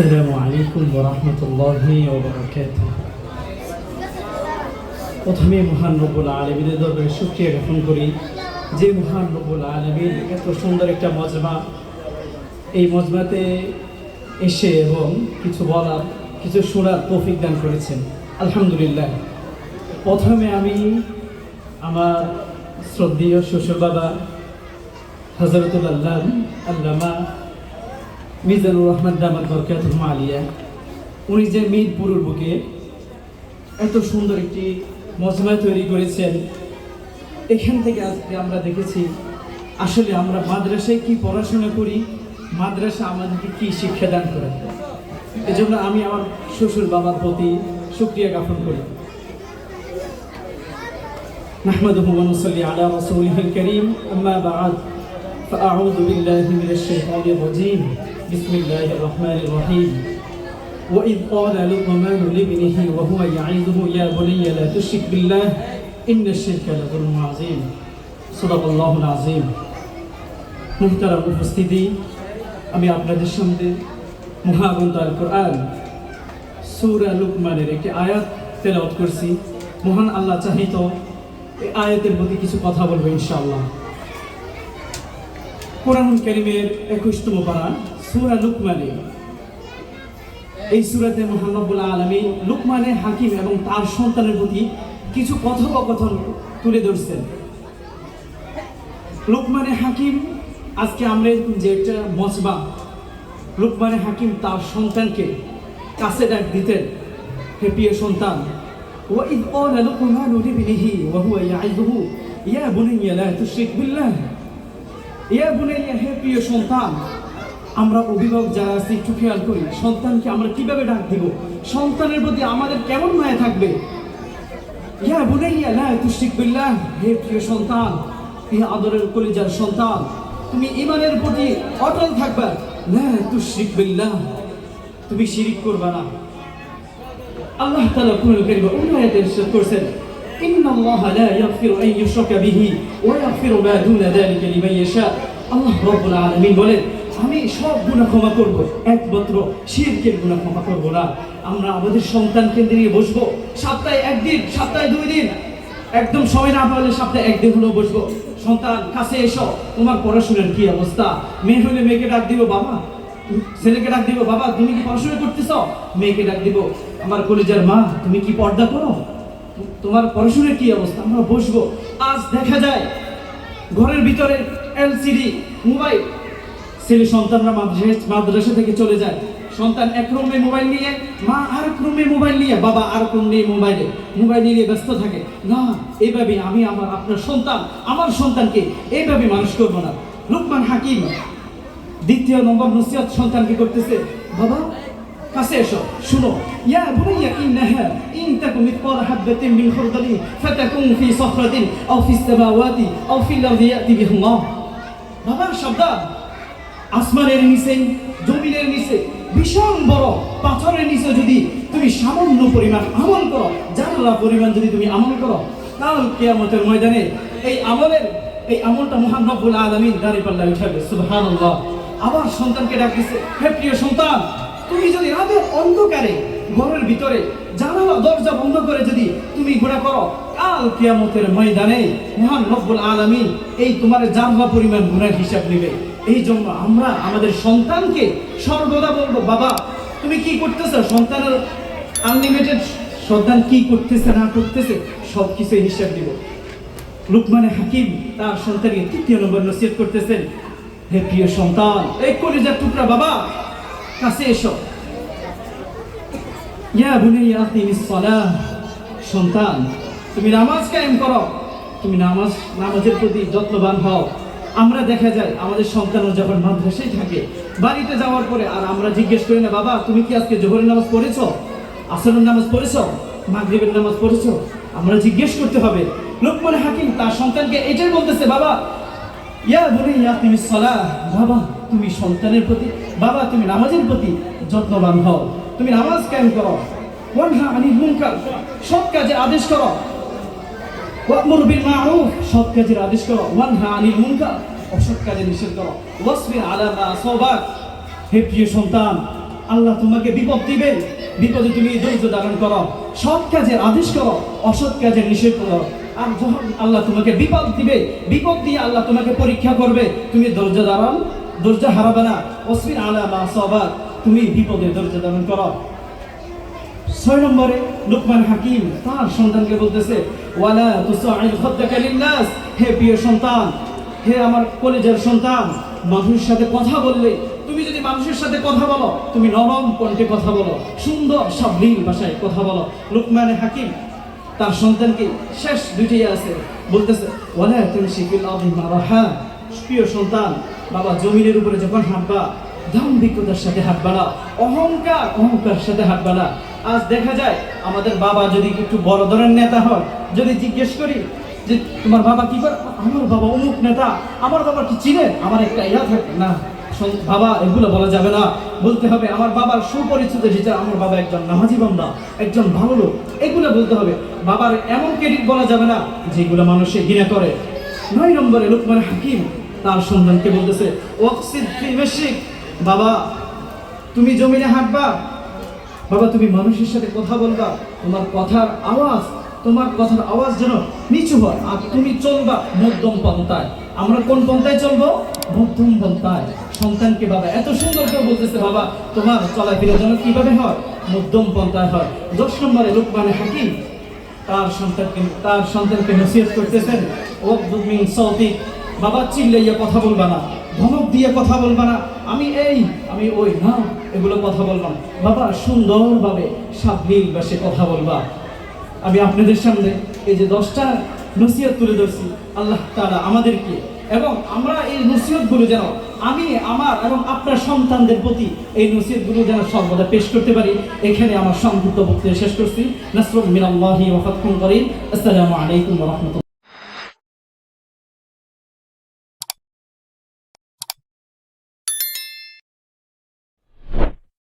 আসসালামু আলাইকুম ওরহমতুল্লাহি ওবরাকাতুহ। প্রথমে মহান রব্বুল আলমীদের দরবারে শুক্রিয়া জ্ঞাপন করি যে মহান রব্বুল আলমীর এত সুন্দর একটা মজমা, এই মজমাতে এসে এবং কিছু বলার, কিছু শোনার তৌফিক দান করেছেন। আলহামদুলিল্লাহ। প্রথমে আমি আমার শ্রদ্ধেয় শ্বশুর বাবা হজরতুল আল্লাহ আল্লামা মিজানুর রহমান দামাত বরকাতুল আলিয়া উনি যে মিরপুরের বুকে এত সুন্দর একটি মজমা তৈরি করেছেন এখান থেকে আজকে আমরা দেখেছি আসলে আমরা মাদ্রাসায় কি পড়াশোনা করি মাদ্রাসা আমাদেরকে কি শিক্ষা দান করে এজন্য আমি আমার শ্বশুর বাবার প্রতি শুক্রিয়া জ্ঞাপন করি نحمده ونصلي على رسوله الكريم أما بعد فأعوذ بالله من الشيطان الرجيم بسم الله الرحمن الرحيم وإذ قال لقمان لابنه وهو يعظه يا بني لا تشرك بالله إن الشرك لظلم عظيم صدق الله العظيم মুহতারাম উপস্থিতি আমি আপনাদের সামনে মহাগ্রন্থ আল কোরআন সূরা লুকমানের একটি আয়াত তেলাওয়াত করছি মহান আল্লাহ চাহিত এই আয়াতের প্রতি কিছু কথা বলবো ইনশাআল্লাহ কোরআনুল কারীমের একুশতম পারা সূরা লুকমানে এই সুরাতে মহানবুল আলমী লুকমানে হাকিম এবং তার সন্তানের প্রতি কিছু কথোপকথন তুলে ধরছেন লুকমানে হাকিম আজকে আমরা এরকম যে একটা মজবা লুকমানে হাকিম তার সন্তানকে কাছে ডাক দিতেন হে প্রিয় সন্তান وإذ قال لقمان لابنه وهو يعظه يا بني لا تشرك بالله يا بني হে প্রিয় সন্তান আমরা অভিভাবক যারা আছি একটু খেয়াল করি সন্তানকে আমরা কিভাবে ডাক দিব সন্তানের প্রতি আমাদের কেমন মায়া থাকবে ইয়া বুনাইয়া লা তুশরিক বিল্লাহ হে প্রিয় সন্তান হে আদরের কলিজার সন্তান তুমি ইমানের প্রতি অটল থাকবে লা তুশরিক বিল্লাহ তুমি শিরিক করবে না আল্লাহ তাআলা কুরআন কারীমে অন্য আয়াতে ইরশাদ করেছেন إن الله لا يغفر أن يشرك به ويغفر ما دون ذلك لمن يشاء আল্লাহ রব্বুল আলামিন বলেন আমি সব গুনাহ ক্ষমা করব। একমাত্র শিরকের গুনাহ ক্ষমা করব না। আমরা আমাদের সন্তানকে নিয়ে বসবো। সপ্তাহে একদিন, সপ্তাহে দুই দিন। একদম সময় না পারলে সপ্তাহে একদিন হলেও বসবো। সন্তান, কাছে এসো। তোমার পড়াশোনার কি অবস্থা? মেয়ে হলে মেয়েকে ডাক দিব, বাবা। ছেলেকে ডাক দিব, বাবা, তুমি কি পড়াশোনা করতেছ? মেয়েকে ডাক দিব, আমার কলেজের মা, তুমি কি পর্দা করো? তোমার পড়াশোনার কি অবস্থা? আমরা বসবো। আজ দেখা যায়, ঘরের ভিতরে এলসিডি, মোবাইল ছেলে সন্তানরা মাদ্রাসা মাদ্রাসা থেকে চলে যায়। সন্তান এক রুমে মোবাইল নিয়ে, মা আর এক রুমে মোবাইল নিয়ে, বাবা আর এক রুমে মোবাইলে। মোবাইল নিয়ে ব্যস্ত থাকে। না এইভাবে আমি আমার আপনার সন্তান, আমার সন্তানকে এইভাবে মানুষ করব না। লুকমান হাকিম, দ্বিতীয় নম্বর নসিহত সন্তানকে করতেছে, বাবা, কাছে এসো, শুনো, ইয়া বুনাইয়া ইন্নাহা ইন তাকু মিথকাল হাববাতিন মিন খারদালিন, ফাতাকুন ফি সাখরাতিন, আও ফিস সামাওয়াতি, আও ফিল আরদি ইয়াতি বিহুল্লাহ। বাবা, সাবধান। আসমানের নিচে, জমিনের নিচে, ভীষণ বড় পাথরের নিচে যদি তুমি সামান্য পরিমাণ আমল করো, জানলা পরিমাণ যদি তুমি আমল করো, কাল কিয়ামতের ময়দানে এই আমলের, এই আমলটা মহান রব্বুল আলামিন দাঁড়িয়ে পাল্লা উঠাবে, সুবহানাল্লাহ। আবার সন্তানকে ডাক দিছে হে প্রিয় সন্তান, তুমি যদি রাতের অন্ধকারে, ঘরের ভিতরে জানালা, দরজা বন্ধ করে যদি তুমি ঘোরা করো কাল কিয়ামতের ময়দানে মহান রব্বুল আলামিন এই তোমার জানলা পরিমাণ গুনার হিসাব নেবে। এই জন্য আমরা আমাদের সন্তানকে সর্বদা বলব, বাবা, তুমি কি করতেছো? সন্তানের আনলিমিটেড সন্তান কি করতেছে, না করতেছে? সব কিছু হিসাব দিব লুকমানে হাকিম তার সন্তানকে তৃতীয় নম্বর নসিহত করতেছেন, হে প্রিয় সন্তান, এই কলিজার টুকরা বাবা, কাছে এসো। ইয়া বুনাইয়া আকিমিস সালাহ, সন্তান তুমি নামাজ কায়েম করো। তুমি নামাজ, নামাজের প্রতি যত্নবান হও। আমরা দেখা যায়, আমাদের সন্তানও যখন মাদ্রাসায় থাকে, বাড়িতে যাওয়ার পরে আর আমরা জিজ্ঞেস করি না, বাবা, তুমি কি আজকে জোহরের নামাজ পড়েছো? আসরের নামাজ পড়েছো? মাগরিবের নামাজ পড়েছো? আমরা জিজ্ঞেস করতে হবে। লোকমান হাকিম তার সন্তানকে এটাই বলতেছে, বাবা, ইয়া বলে ইয়া তুমি সলা বাবা, তুমি সন্তানের প্রতি, বাবা, তুমি নামাজের প্রতি যত্নবান হও। তুমি নামাজ কায়েম করো। সৎ কাজে আদেশ করো। ওয়ামুর বিল মারুফ সৎ কাজের আদেশ করো। ওয়ানহা আনিল মুনকার, অসৎ কাজে নিষেধ করো। ওয়াসবির আলা মা আসাবাক হে প্রিয় সন্তান, আল্লাহ তোমাকে বিপদ দিবে। বিপদে তুমি ধৈর্য ধারণ করো। সৎ কাজের আদেশ করো, অসৎ কাজের নিষেধ করো। আর যখন আল্লাহ তোমাকে বিপদ দিবে, বিপদ দিয়ে আল্লাহ তোমাকে পরীক্ষা করবে, তুমি ধৈর্য ধারণ, ধৈর্য হারাবে না। অসমিন আলা মা সবার তুমি বিপদে ধৈর্য ধারণ করো। ছয় নম্বরে লুকমান হাকিম, তার সন্তানকে বলতেছে, ওয়ালা তুসাইল খাদ্দাকা লিন্নাস, হে প্রিয় সন্তান, হে আমার কলেজের সন্তান, মানুষের সাথে কথা বললে, তুমি যদি মানুষের সাথে কথা বলো, তুমি নরম কণ্ঠে কথা বলো, সুন্দর সাবলীল ভাষায় কথা বলো। লুকমান হাকিম, তার সন্তানকে শেষ দুটি আছে, বলতেছে, ওয়ালা তুমশি ফিল আরদি মারাহা। প্রিয় সন্তান, বাবা জমিনের উপরে যখন হাঁটবা, দাম্ভিকতার সাথে হাত বাড়া অহংকার অহংকার সাথে হাত বাড়া আজ দেখা যায় আমাদের বাবা যদি একটু বড় ধরনের নেতা হয়, যদি জিজ্ঞেস করি যে তোমার বাবা কি করে? আমার বাবা অমুক নেতা, আমার বাবা কি চিনে? আমার একটা ইয়া থাকে না বাবা, এগুলো বলা যাবে না। বলতে হবে আমার বাবার সুপরিচিত টিচার আমার বাবা একজন নামাজি বান্দা, একজন ভালো লোক। এগুলো বলতে হবে। বাবার এমন ক্রেডিট বলা যাবে না যেগুলো মানুষে ঘৃণা করে। নয় নম্বরে লোকমান হাকিম তার সন্তানকে বলতেছে বাবা, তুমি জমিনে হাঁটবা বাবা, তুমি মানুষের সাথে কথা বলবা, তোমার কথার আওয়াজ, তোমার কথার আওয়াজ যেন নিচু হয়, আর তুমি চলবা মধ্যম পন্থায়। আমরা কোন পন্থায় চলবো? মধ্যম পন্থায়। সন্তানকে বাবা, এত সুন্দর করে বলতেছে, বাবা, তোমার চলাফেরা যেন কীভাবে হয়? মধ্যম পন্থায় হয়। দশ নম্বরে লোকমানে হাকিম তার সন্তানকে তার সন্তানকে নসিহত করতেছেন। ও মিন সৌতিক বাবা, চিল্লাইয়া কথা বলবা না, ধমক দিয়ে কথা বলবা না। আমি এই, আমি ওই, না। এগুলো কথা বললাম। বাবা, সুন্দরভাবে সাবলীল বাসে কথা বলবা। আমি আপনাদের সামনে এই যে দশটা নসিহত তুলে ধরছি, আল্লাহ তারা আমাদেরকে। এবং আমরা এই নসিহতগুলো যেন আমি, আমার এবং আপনার সন্তানদের প্রতি এই নসিহতগুলো যেন সর্বদা পেশ করতে পারি, এখানে আমার সংযুক্ত বক্তব্য শেষ করছি। নাসরুল মিনাল্লাহি ওয়া ফাতহুন করিম। আসসালামু আলাইকুম রাহমাতুল্লাহ।